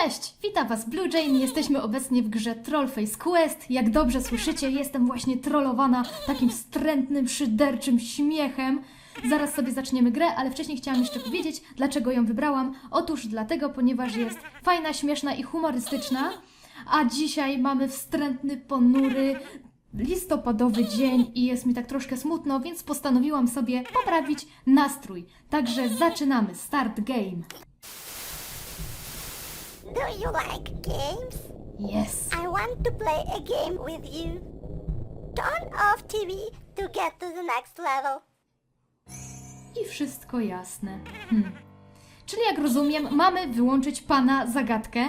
Cześć! Witam Was Blue Jane. Jesteśmy obecnie w grze Trollface Quest. Jak dobrze słyszycie, jestem właśnie trollowana takim wstrętnym, szyderczym śmiechem. Zaraz sobie zaczniemy grę, ale wcześniej chciałam jeszcze powiedzieć, dlaczego ją wybrałam. Otóż dlatego, ponieważ jest fajna, śmieszna i humorystyczna. A dzisiaj mamy wstrętny, ponury, listopadowy dzień i jest mi tak troszkę smutno, więc postanowiłam sobie poprawić nastrój. Także zaczynamy. Start game. Do you like games? Yes. I want to play a game with you. Turn off TV to get to the next level. I wszystko jasne. Hmm. Czyli jak rozumiem, mamy wyłączyć pana zagadkę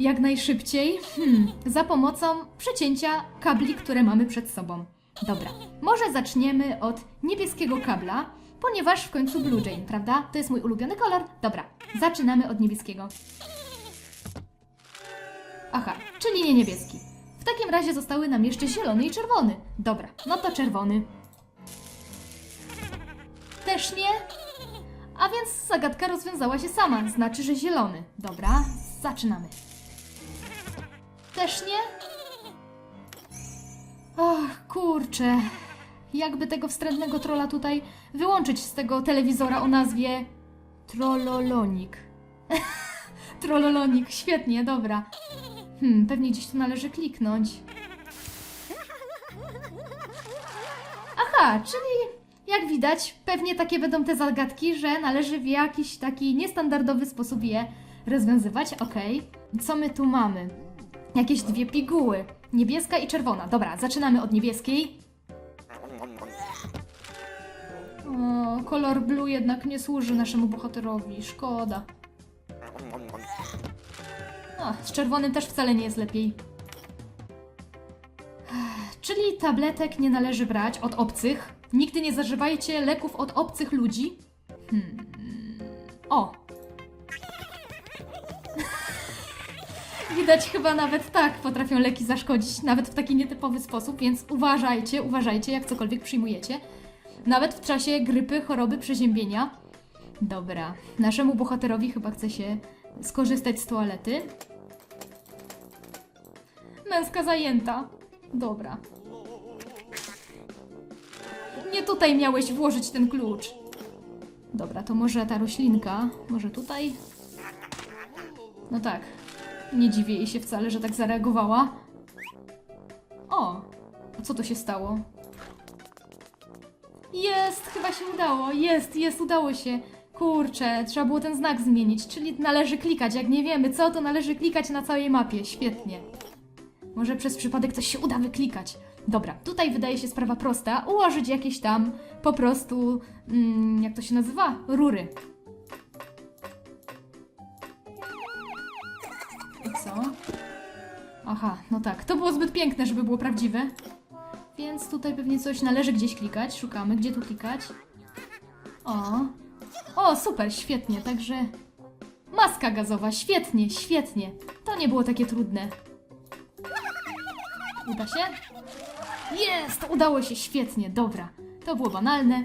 jak najszybciej hmm. za pomocą przecięcia kabli, które mamy przed sobą. Dobra, może zaczniemy od niebieskiego kabla, ponieważ w końcu Blue Jane, prawda? To jest mój ulubiony kolor. Dobra, zaczynamy od niebieskiego. Aha, czyli nie niebieski. W takim razie zostały nam jeszcze zielony i czerwony. Dobra, no to czerwony. Też nie? A więc zagadka rozwiązała się sama, znaczy, że zielony. Dobra, zaczynamy. Też nie? Ach, kurczę. Jakby tego wstrętnego trolla tutaj wyłączyć z tego telewizora o nazwie Trollolonik. Trollolonik, świetnie, dobra. Hmm, pewnie gdzieś tu należy kliknąć. Aha, czyli jak widać, pewnie takie będą te zagadki, że należy w jakiś taki niestandardowy sposób je rozwiązywać. Okej. Co my tu mamy? Jakieś dwie piguły. Niebieska i czerwona. Dobra, zaczynamy od niebieskiej. O, kolor blue jednak nie służy naszemu bohaterowi. Szkoda. Z czerwonym też wcale nie jest lepiej. Czyli tabletek nie należy brać od obcych. Nigdy nie zażywajcie leków od obcych ludzi. Hmm. O! Widać chyba nawet tak potrafią leki zaszkodzić, nawet w taki nietypowy sposób, więc uważajcie, uważajcie, jak cokolwiek przyjmujecie. Nawet w czasie grypy, choroby, przeziębienia. Dobra, naszemu bohaterowi chyba chce się skorzystać z toalety. Męska zajęta. Dobra. Nie tutaj miałeś włożyć ten klucz. Dobra, to może ta roślinka. Może tutaj? No tak. Nie dziwię jej się wcale, że tak zareagowała. O! A co to się stało? Jest! Chyba się udało. Jest, jest, udało się. Kurczę, trzeba było ten znak zmienić, czyli należy klikać. Jak nie wiemy co, to należy klikać na całej mapie. Świetnie. Może przez przypadek coś się uda wyklikać. Dobra, tutaj wydaje się sprawa prosta. Ułożyć jakieś tam po prostu, mm, jak to się nazywa? Rury. Co? Aha, no tak. To było zbyt piękne, żeby było prawdziwe. Więc tutaj pewnie coś należy gdzieś klikać. Szukamy, gdzie tu klikać. O. O, super, świetnie. Także maska gazowa. Świetnie, świetnie. To nie było takie trudne. Uda się? Jest! Udało się, świetnie, dobra. To było banalne.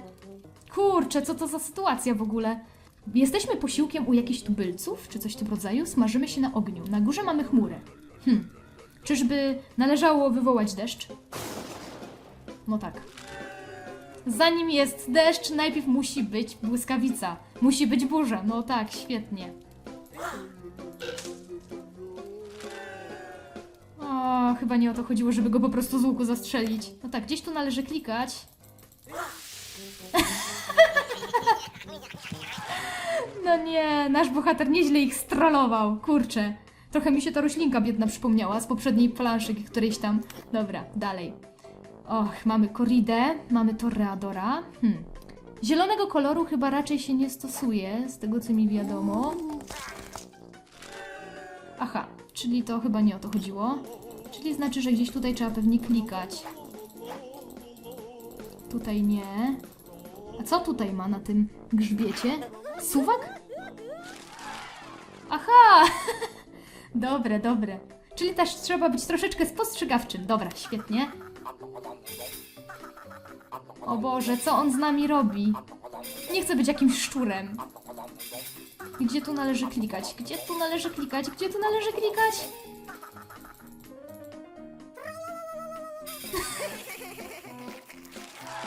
Kurczę, co to za sytuacja w ogóle? Jesteśmy posiłkiem u jakichś tubylców, czy coś w tym rodzaju. Smażymy się na ogniu. Na górze mamy chmurę. Hm. Czyżby należało wywołać deszcz? No tak. Zanim jest deszcz, najpierw musi być błyskawica. Musi być burza. No tak, świetnie. Chyba nie o to chodziło, żeby go po prostu z łuku zastrzelić. No tak, gdzieś tu należy klikać. No nie, nasz bohater nieźle ich strollował. Kurczę. Trochę mi się ta roślinka biedna przypomniała z poprzedniej planszy którejś tam. Dobra, dalej. Och, mamy Koridę, mamy Torreadora. Hmm. Zielonego koloru chyba raczej się nie stosuje, z tego co mi wiadomo. Aha, czyli to chyba nie o to chodziło. Czyli znaczy, że gdzieś tutaj trzeba pewnie klikać. Tutaj nie. A co tutaj ma na tym grzbiecie? Suwak? Aha! dobre, dobre. Czyli też trzeba być troszeczkę spostrzegawczym. Dobra, świetnie. O Boże, co on z nami robi? Nie chcę być jakimś szczurem. Gdzie tu należy klikać? Gdzie tu należy klikać? Gdzie tu należy klikać?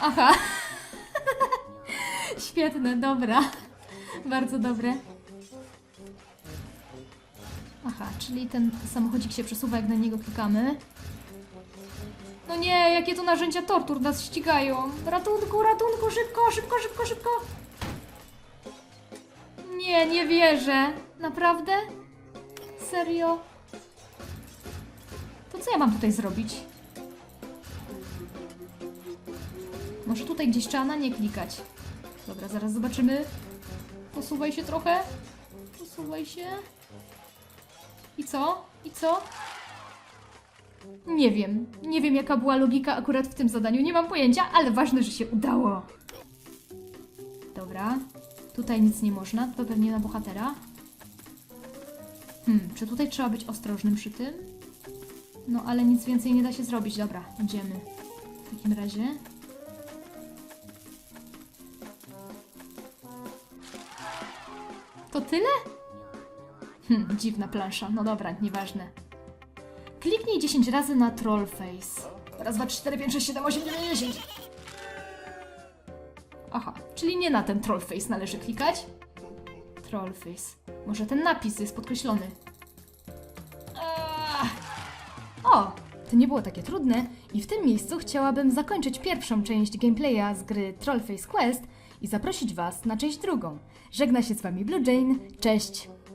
Aha. Świetne, dobra. Bardzo dobre. Aha, czyli ten samochodzik się przesuwa, jak na niego klikamy. No nie, jakie to narzędzia tortur nas ścigają. Ratunku, ratunku, szybko, szybko, szybko, szybko. Nie, nie wierzę. Naprawdę? Serio? To co ja mam tutaj zrobić? Może tutaj gdzieś trzeba na nie klikać. Dobra, zaraz zobaczymy. Posuwaj się trochę. Posuwaj się. I co? I co? Nie wiem. Nie wiem, jaka była logika akurat w tym zadaniu. Nie mam pojęcia, ale ważne, że się udało. Dobra. Tutaj nic nie można. To pewnie na bohatera. Hmm, czy tutaj trzeba być ostrożnym przy tym? No, ale nic więcej nie da się zrobić. Dobra, idziemy. W takim razie. Tyle? Hm, dziwna plansza. No dobra, nieważne. Kliknij 10 razy na Trollface. Raz, dwa, cztery, pięć, sześć, siedem, osiem, dziewięć, dziesięć. Aha, czyli nie na ten Trollface należy klikać? Trollface. Może ten napis jest podkreślony. O, to nie było takie trudne i w tym miejscu chciałabym zakończyć pierwszą część gameplaya z gry Trollface Quest i zaprosić Was na część drugą. Żegna się z Wami Blue Jane, cześć!